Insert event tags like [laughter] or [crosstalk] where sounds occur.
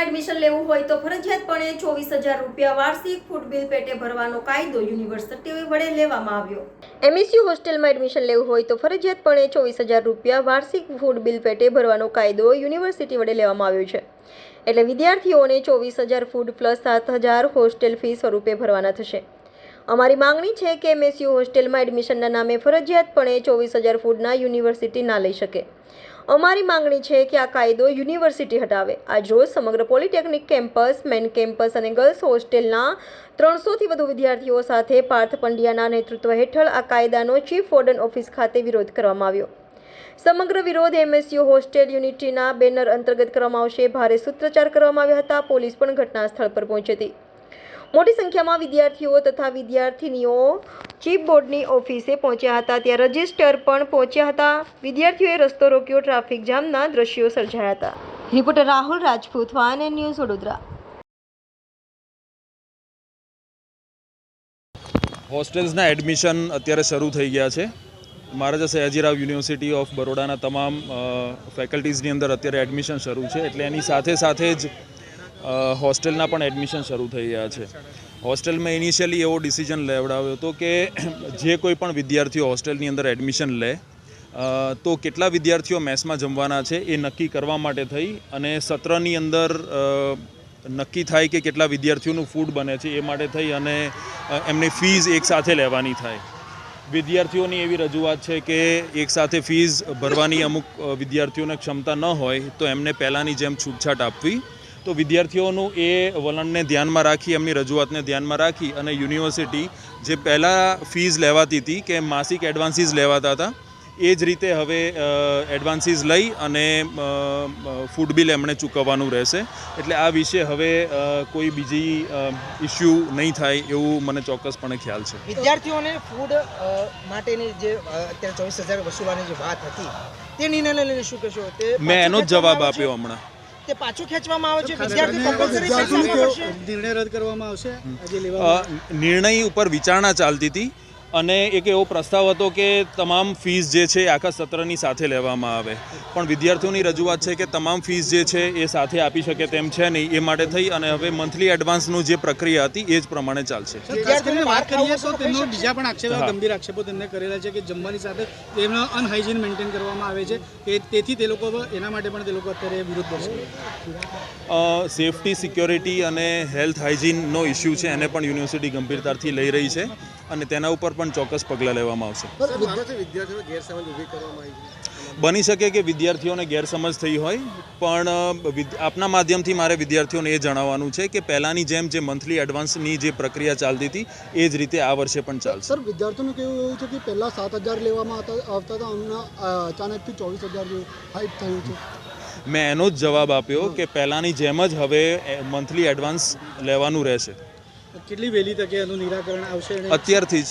હોસ્ટેલમાં એડમિશન લેવું હોય તો ફરજિયાતપણે ચોવીસ હજાર રૂપિયા વાર્ષિક ફૂડ બિલ પેટે ભરવાનો કાયદો યુનિવર્સિટી વડે લેવામાં આવ્યો. એમએસયુ હોસ્ટેલમાં એડમિશન લેવું હોય તો ફરજિયાતપણે ચોવીસ હજાર રૂપિયા વાર્ષિક ફૂડ બિલ પેટે ભરવાનો કાયદો યુનિવર્સિટી વડે લેવામાં આવ્યો છે. એટલે વિદ્યાર્થીઓને ચોવીસ હજાર ફૂડ પ્લસ સાત હજાર હોસ્ટેલ ફી સ્વરૂપે ભરવાના થશે. અમારી માંગણી છે કે એમએસયુ હોસ્ટેલમાં એડમિશનના નામે ફરજિયાતપણે ચોવીસ હજાર ફૂડના યુનિવર્સિટી ના લઈ શકે. અમારી માંગણી છે કે આ કાયદો યુનિવર્સિટી હટાવે. આજ રોજ સમગ્ર પોલિટેકનિક કેમ્પસ, મેન કેમ્પસ અને ગર્લ્સ હોસ્ટેલના ત્રણસોથી વધુ વિદ્યાર્થીઓ સાથે પાર્થ પંડ્યાના નેતૃત્વ હેઠળ આ કાયદાનો ચીફ વોર્ડન ઓફિસ ખાતે વિરોધ કરવામાં આવ્યો. સમગ્ર વિરોધ એમએસયુ હોસ્ટેલ યુનિટીના બેનર અંતર્ગત કરવામાં આવશે. ભારે સૂત્રોચ્ચાર કરવામાં આવ્યા હતા. પોલીસ પણ ઘટના સ્થળ પર પહોંચી હતી. મોટી સંખ્યામાં વિદ્યાર્થીઓ તથા વિદ્યાર્થિનીઓ ચીફ બોર્ડની ઓફિસે પહોંચ્યા હતા. ત્યાં રજિસ્ટર પણ પહોંચ્યા હતા. વિદ્યાર્થીઓએ રસ્તો રોક્યો. ટ્રાફિક જામના દ્રશ્યો સર્જાયા હતા. રિપોર્ટર રાહુલ રાજપૂત વાન ન્યૂઝ વડોદરા. હોસ્ટેલ્સના એડમિશન અત્યારે શરૂ થઈ ગયા છે. મહારાજા સયાજીરાવ યુનિવર્સિટી ઓફ બરોડાના તમામ ફેકલ્ટીઝની અંદર અત્યારે એડમિશન શરૂ છે. એટલે એની સાથે સાથે જ હોસ્ટેલના પણ એડમિશન શરૂ થઈ ગયા છે. હોસ્ટેલમાં ઇનિશિયલી એવો ડિસિઝન લેવડાવ્યો હતો કે [clears throat] જે કોઈ પણ વિદ્યાર્થીઓ હોસ્ટેલની અંદર એડમિશન લે તો કેટલા વિદ્યાર્થીઓ મેસમાં જમવાના છે એ નક્કી કરવા માટે થઈ અને સત્રની અંદર નક્કી થાય કે કેટલા વિદ્યાર્થીઓનું ફૂડ બને છે એ માટે થઈ અને એમની ફીઝ એકસાથે લેવાની થાય. વિદ્યાર્થીઓની એવી રજૂઆત છે કે એકસાથે ફીઝ ભરવાની અમુક વિદ્યાર્થીઓને ક્ષમતા ન હોય તો એમને પહેલાંની જેમ છૂટછાટ આપવી તો વિદ્યાર્થીઓનું એ વલણને ધ્યાનમાં રાખી એમની રજૂઆતને ધ્યાનમાં રાખી અને યુનિવર્સિટી જે પહેલાં ફીઝ લેવાતી હતી કે માસિક એડવાન્સીસ લેવાતા હતા એ જ રીતે હવે એડવાન્સીસ લઈ અને ફૂડ બિલ એમણે ચૂકવવાનું રહેશે. એટલે આ વિશે હવે કોઈ બીજી ઇસ્યુ નહીં થાય એવું મને ચોક્કસપણે ખ્યાલ છે. વિદ્યાર્થીઓને ફૂડ માટેની જે અત્યારે ચોવીસ હજાર વસૂલવાની જે વાત હતી તે નિર્ણય લઈને શું કહેશો? મેં એનો જ જવાબ આપ્યો હમણાં? તે પાછું ખેંચવામાં આવે છે? વિદ્યાર્થી કમ્પલસરી પૈસા આપવા પડશે નિર્ણય રદ કરવામાં આવશે? આજે લેવા નિર્ણય ઉપર વિચારણા ચાલતી હતી. અને એક એવો પ્રસ્તાવ હતો કે તમામ ફીસ જે છે આખા સત્રની સાથે લેવામાં આવે. પણ વિદ્યાર્થીઓની રજૂઆત છે કે તમામ ફીસ જે છે એ સાથે આપી શકે તેમ છે નહીં એ માટે થઈ અને હવે મંથલી એડવાન્સનું જે પ્રક્રિયા હતી એ જ પ્રમાણે ચાલશે. વાત કરીએ તો તેમનો બીજા પણ આક્ષેપો ગંભીર આક્ષેપો તેમને કરેલા છે કે જમવાની સાથે તેમનો અનહાઇજીન મેન્ટેન કરવામાં આવે છે. કે તેથી તે લોકો એના માટે પણ તે લોકો અત્યારે વિરોધ સેફટી સિક્યોરિટી અને હેલ્થ હાઇજીનનો ઇસ્યુ છે એને પણ યુનિવર્સિટી ગંભીરતાથી લઈ રહી છે અને તેના ઉપર પણ ચોક્કસ પગલાં લેવામાં આવશે. બની શકે કે વિદ્યાર્થીઓને ગેરસમજ થઈ હોય પણ આપના માધ્યમથી મારે વિદ્યાર્થીઓને એ જણાવવાનું છે કે પહેલાંની જેમ જે મંથલી એડવાન્સની જે પ્રક્રિયા ચાલતી હતી એ જ રીતે આ વર્ષે પણ ચાલશે. સર વિદ્યાર્થીઓનું કેવું એવું છે કે પહેલાં સાત હજાર લેવામાં આવતા હતા હમણાં અચાનકથી ચોવીસ હજાર હાઇટ થયું છે. મેં એનો જ જવાબ આપ્યો કે પહેલાંની જેમ જ હવે મંથલી એડવાન્સ લેવાનું રહેશે. કેટલી વહેલી તકે એનું નિરાકરણ આવશે અત્યારથી જ.